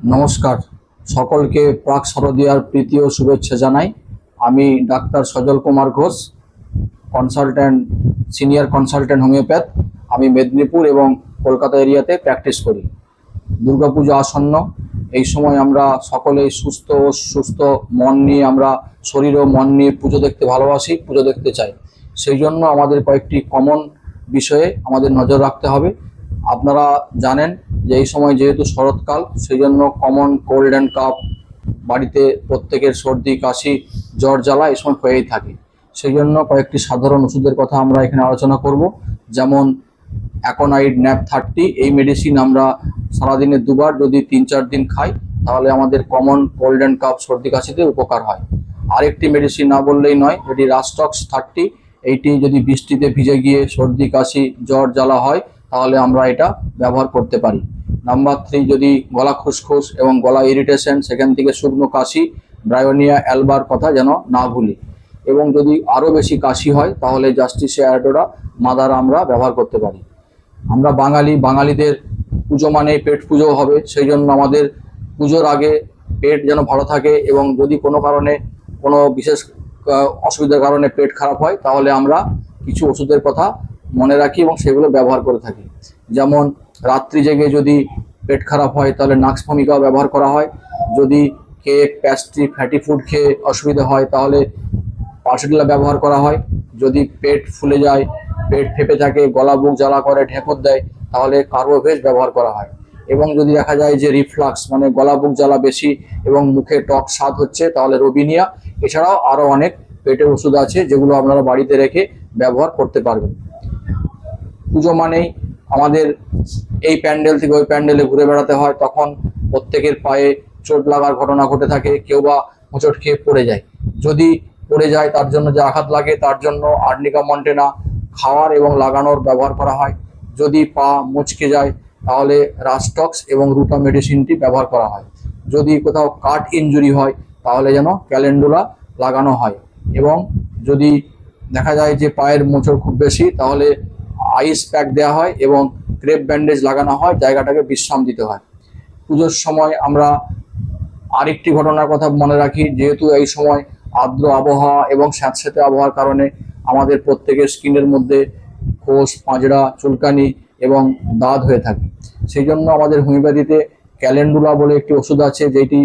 নমস্কার। সকলকে প্রাক শারদীয়ার প্রীতি ও শুভেচ্ছা জানাই। আমি doctor Sajal Kumar Ghosh consultant senior consultant homeopath. আমি মেদিনীপুর এবং কলকাতা এরিয়াতে প্র্যাকটিস করি। দুর্গাপুজো আসন্ন। এই সময় আমরা সকলেই সুস্থ ও সুস্থ মন নিয়ে আমরা শরীর ও মন নিয়ে পুজো দেখতে ভালোবাসি, পুজো দেখতে চাই। সেই জন্য আমাদের কয়েকটি কমন বিষয়ে আমাদের নজর রাখতে হবে। আপনারা জানেন যে এই সময় যেহেতু শরৎকাল সেই জন্য কমন কোল্ড অ্যান্ড কাপ বাড়িতে প্রত্যেকের সর্দি, কাশি, জ্বর, জ্বালা এই সময় হয়েই থাকে। সেই জন্য কয়েকটি সাধারণ ওষুধের কথা আমরা এখানে আলোচনা করব। যেমন অ্যাকোনাইড ন্যাপ থার্টি এই মেডিসিন আমরা সারাদিনে দুবার যদি তিন চার দিন খাই, তাহলে আমাদের কমন কোল্ড অ্যান্ড কাপ সর্দি, কাশিতে উপকার হয়। আরেকটি মেডিসিন না বললেই নয়, এটি রাস্টক্স থার্টি এইটি যদি বৃষ্টিতে ভিজে গিয়ে সর্দি, কাশি, জ্বর, জ্বালা হয় তাহলে আমরা এটা ব্যবহার করতে পারি। নাম্বার থ্রি যদি গলা খুসখুস এবং গলা ইরিটেশন সেখান থেকে শুকনো কাশি ব্রায়োনিয়া অ্যালবার কথা যেন না ভুলি। এবং যদি আরও বেশি কাশি হয়, তাহলে জাস্টিসে অ্যাডোরা মাদার আমরা ব্যবহার করতে পারি। আমরা বাঙালি, বাঙালিদের পুজো মানে পেট পুজো হবে, সেই জন্য আমাদের পুজোর আগে পেট যেন ভালো থাকে এবং যদি কোনো কারণে কোনো বিশেষ অসুবিধার কারণে পেট খারাপ হয়, তাহলে আমরা কিছু ওষুধের কথা মনে রাখি এবং সেগুলো ব্যবহার করে থাকি। যেমন, রাত্রি জেগে যদি পেট খারাপ হয়, তাহলে নাক্স ভূমিকাও ব্যবহার করা হয়। যদি কেক প্যাস্ট্রি ফ্যাটি ফুড খেয়ে অসুবিধা হয়, তাহলে পার্সিটিলা ব্যবহার করা হয়। যদি পেট ফুলে যায়, পেট ফেপে থাকে, গলা বুক জ্বালা করে ঢেঁকুর দেয়, তাহলে কার্বোভেজ ব্যবহার করা হয়। এবং যদি দেখা যায় যে রিফ্লাক্স মানে গলা বুক জ্বালা বেশি এবং মুখে টক স্বাদ হচ্ছে, তাহলে রবিনিয়া। এছাড়াও আরও অনেক পেটের ওষুধ আছে, যেগুলো আপনারা বাড়িতে রেখে ব্যবহার করতে পারবেন। পুজো মানেই আমাদের এই প্যান্ডেল থেকে ওই প্যান্ডেলে ঘুরে বেড়াতে হয়, তখন প্রত্যেকের পায়ে চোট লাগার ঘটনা ঘটে থাকে, কেউ বা হোঁচট খেয়ে পড়ে যায়। যদি পড়ে যায়, তার জন্য যে আঘাত লাগে, তার জন্য আর্নিকা মন্টেনা খাওয়ার এবং লাগানোর ব্যবহার করা হয়। যদি পা মুচকে যায়, তাহলে রাস্টক্স এবং রুটা মেডিসিনটি ব্যবহার করা হয়। যদি কোথাও কাট ইনজুরি হয়, তাহলে যেন ক্যালেন্ডুলা লাগানো হয়। এবং যদি দেখা যায় যে পায়ের মোচড় খুব বেশি, তাহলে আইস প্যাক দেওয়া হয় এবং ক্রেপ ব্যান্ডেজ লাগানো হয়, জায়গাটাকে বিশ্রাম দিতে হয়। পুজোর সময় আমরা আরেকটি ঘটনার কথা মনে রাখি, যেহেতু এই সময় আর্দ্র আবহাওয়া এবং স্যাঁতস্যাঁতে আবহাওয়ার কারণে আমাদের প্রত্যেকের স্কিনের মধ্যে খোস, পাঁজরা, চুলকানি এবং দাঁত হয়ে থাকে। সেই জন্য আমাদের হোমিওপ্যাথিতে ক্যালেন্ডুলা বলে একটি ওষুধ আছে, যেটি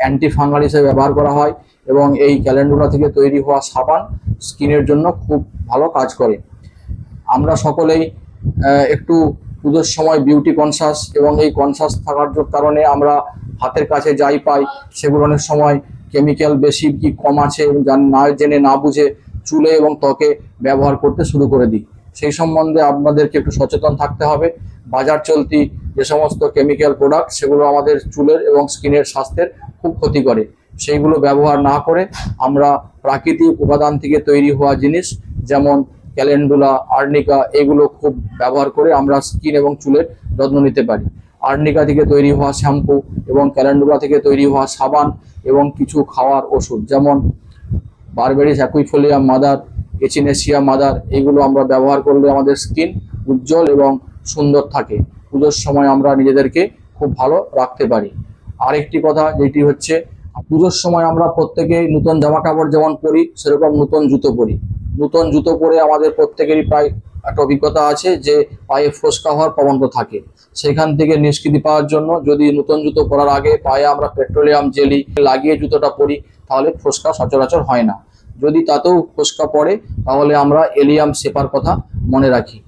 অ্যান্টি ফাঙ্গাল হিসেবে ব্যবহার করা হয় এবং এই ক্যালেন্ডুলা থেকে তৈরি হওয়া সাবান স্কিনের জন্য খুব ভালো কাজ করে। আমরা সকলেই একটু পুজোর সময় বিউটি কনসাস এবং এই কনসাস থাকার কারণে আমরা হাতের কাছে যাই পাই, সেগুলো অনেক সময় কেমিক্যাল বেশি কি কম আছে না জেনে না বুঝে চুলে এবং ত্বকে ব্যবহার করতে শুরু করে দিই। সেই সম্বন্ধে আপনাদেরকে একটু সচেতন থাকতে হবে। বাজার চলতি যে সমস্ত কেমিক্যাল প্রোডাক্ট সেগুলো আমাদের চুলের এবং স্কিনের স্বাস্থ্যের খুব ক্ষতি করে। সেইগুলো ব্যবহার না করে আমরা প্রাকৃতিক উপাদান থেকে তৈরি হওয়া জিনিস, যেমন ক্যালেন্ডুলা, আর্নিকা এগুলো খুব ব্যবহার করে আমরা স্কিন এবং চুলের যত্ন নিতে পারি। আর্নিকা থেকে তৈরি হওয়া শ্যাম্পু এবং ক্যালেন্ডুলা থেকে তৈরি হওয়া সাবান এবং কিছু খাওয়ার ওষুধ, যেমন Berberis aquifolium mother, Echinacea mother, এগুলো আমরা ব্যবহার করলে আমাদের স্কিন উজ্জ্বল এবং সুন্দর থাকে। পুজোর সময় আমরা নিজেদেরকে খুব ভালো রাখতে পারি। আরেকটি কথা, যেটি হচ্ছে, পুজোর সময় আমরা প্রত্যেকেই নতুন জামা কাপড় যেমন পরি, সেরকম নতুন জুতো পরি। নতুন জুতো পরে আমাদের প্রত্যেকেরই প্রায় একটা অভিজ্ঞতা আছে যে পায়ে ফোসকা হওয়ার প্রবণতা থাকে। সেখান থেকে নিষ্কৃতি পাওয়ার জন্য যদি নতুন জুতো পরার আগে পায়ে আমরা পেট্রোলিয়াম জেলি লাগিয়ে জুতোটা পরি, তাহলে ফোসকা সচরাচর হয় না। যদি তাতেও ফোসকা পড়ে, তাহলে আমরা এলিয়াম সেপার কথা মনে রাখি।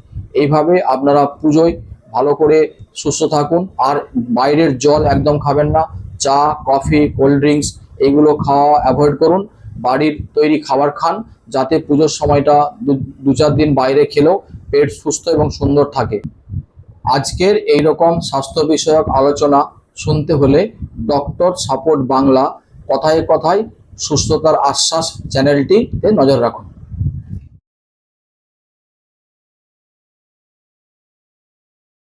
এইভাবে আপনারা পুজোয় ভালো করে সুস্থ থাকুন, আর বাইরের জল একদম খাবেন না। চা, কফি, কোল্ড ড্রিঙ্কস, এগুলো খাওয়া অ্যাভয়েড করুন। বাড়ির তৈরি খাবার খান যাতে পুজোর সময়টা দু- চার দিন বাইরে খেলেও পেট সুস্থ এবং সুন্দর থাকে। আজকের এই রকম স্বাস্থ্য বিষয়ক আলোচনা শুনতে হলে ডক্টর সাপোর্ট বাংলা কথায় কথায় সুস্থতার আশ্বাস চ্যানেলটিতে নজর রাখুন।